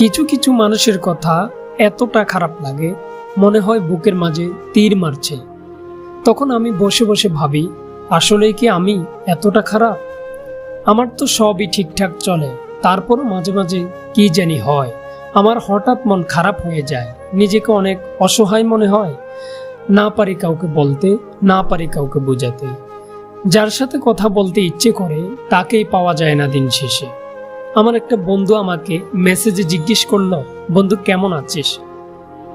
কিছু কিছু মানুষের কথা এতটা খারাপ লাগে, মনে হয় বুকের মাঝে তীর মারছে। তখন আমি বসে বসে ভাবি, আসলে কি আমি এতটা খারাপ? আমার তো সবই ঠিকঠাক চলে, তারপরও মাঝে মাঝে কি জানি হয়। আমার হঠাৎ মন খারাপ হয়ে যায়, নিজেকে অনেক অসহায় মনে হয়। না পারি কাউকে বলতে, না পারি কাউকে বোঝাতে। যার সাথে কথা বলতে ইচ্ছে করে, তাকেই পাওয়া যায় না দিন শেষে। আমার একটা বন্ধু আমাকে মেসেজে জিজ্ঞেস করল, বন্ধু, কেমন আছিস?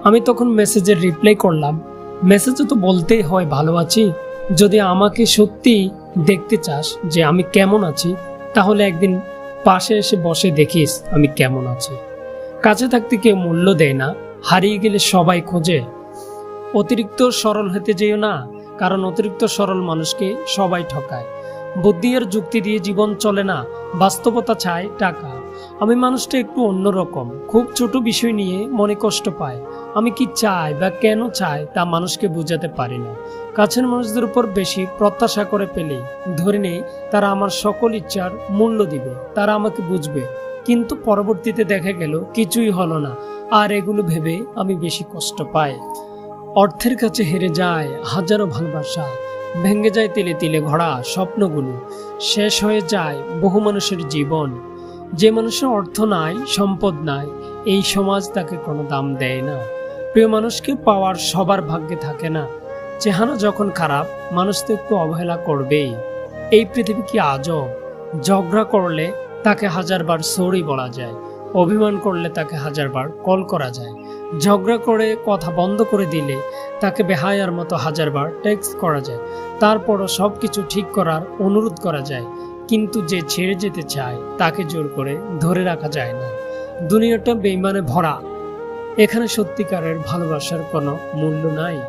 আমি তখন মেসেজের রিপ্লাই করলাম মেসেজে তো বলতেই হয় ভালো আছি। যদি আমাকে সত্যি দেখতে চাস যে আমি কেমন আছি, তাহলে একদিন পাশে এসে বসে দেখিস আমি কেমন আছি। কাছে থাকতে কেউ মূল্য দেয় না, হারিয়ে গেলে সবাই খোঁজে। অতিরিক্ত সরল হতে যেও না, কারণ অতিরিক্ত সরল মানুষকে সবাই ঠকায়। বুদ্ধি আর যুক্তি দিয়ে জীবন চলে না, বাস্তবতা চায় টাকা। আমি মানুষটা একটু অন্যরকম, খুব ছোট বিষয় নিয়ে মনে কষ্ট পায়। আমি কি চাই বা কেন চাই তা মানুষকে বোঝাতে পারি না। কাছের মানুষদের উপর বেশি প্রত্যাশা করে পেলে ধরে নেই তারা আমার সকল ইচ্ছার মূল্য দিবে, তারা আমাকে বুঝবে। কিন্তু পরবর্তীতে দেখা গেল কিছুই হলো না, আর এগুলো ভেবে আমি বেশি কষ্ট পাই। অর্থের কাছে হেরে যায় হাজারো ভালোবাসা ভেঙে যায় তিলে তিলে ঘোড়া স্বপ্নগুলো। শেষ হয়ে যায় বহু মানুষের জীবন। যে মানুষের অর্থ নাই, সম্পদ নাই, এই সমাজ তাকে কোনো দাম দেয় না। প্রিয় মানুষকে পাওয়ার সবার ভাগ্যে থাকে না। চেহারা যখন খারাপ, মানুষ তো একটু অবহেলা করবেই। এই পৃথিবী কি আজব? ঝগড়া করলে তাকে হাজারবার সরি বলা যায়, অভিমান করলে তাকে হাজারবার কল করা যায়। ঝগড়া করে, কথা বন্ধ করে দিলে তাকে বেহায়ার মতো হাজারবার টেক্সট করা যায়। তারপরও সব কিছু ঠিক করার অনুরোধ করা যায়। কিন্তু যে ছেড়ে যেতে চায়, তাকে জোর করে ধরে রাখা যায় না। দুনিয়াটা বেইমানে ভরা। এখানে সত্যিকারের ভালোবাসার কোনো মূল্য নাই।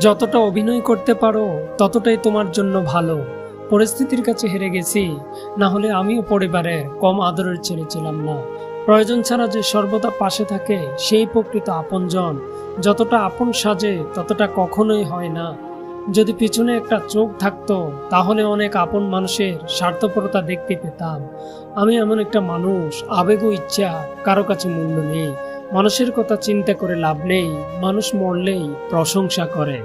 যতটা অভিনয় করতে পারো, ততটাই তোমার জন্য ভালো। পরিস্থিতির কাছে হেরে গেছি, না হলে আমিও পরিবারের কম আদরের ছেলে ছিলাম না। প্রয়োজন ছাড়া যে সর্বদা পাশে থাকে, সেই প্রকৃত আপনজন। যতটা আপন সাজে, ততটা কখনোই হয় না। যদি পিছনে একটা চোখ থাকতো, তাহলে অনেক আপন মানুষের স্বার্থপরতা দেখতে পেতাম। আমি এমন একটা মানুষ, আবেগ ও ইচ্ছা, কারও কাছে মূল্য নেই। মানুষের কথা চিন্তা করে লাভ নেই, মানুষ মরলেই প্রশংসা করে।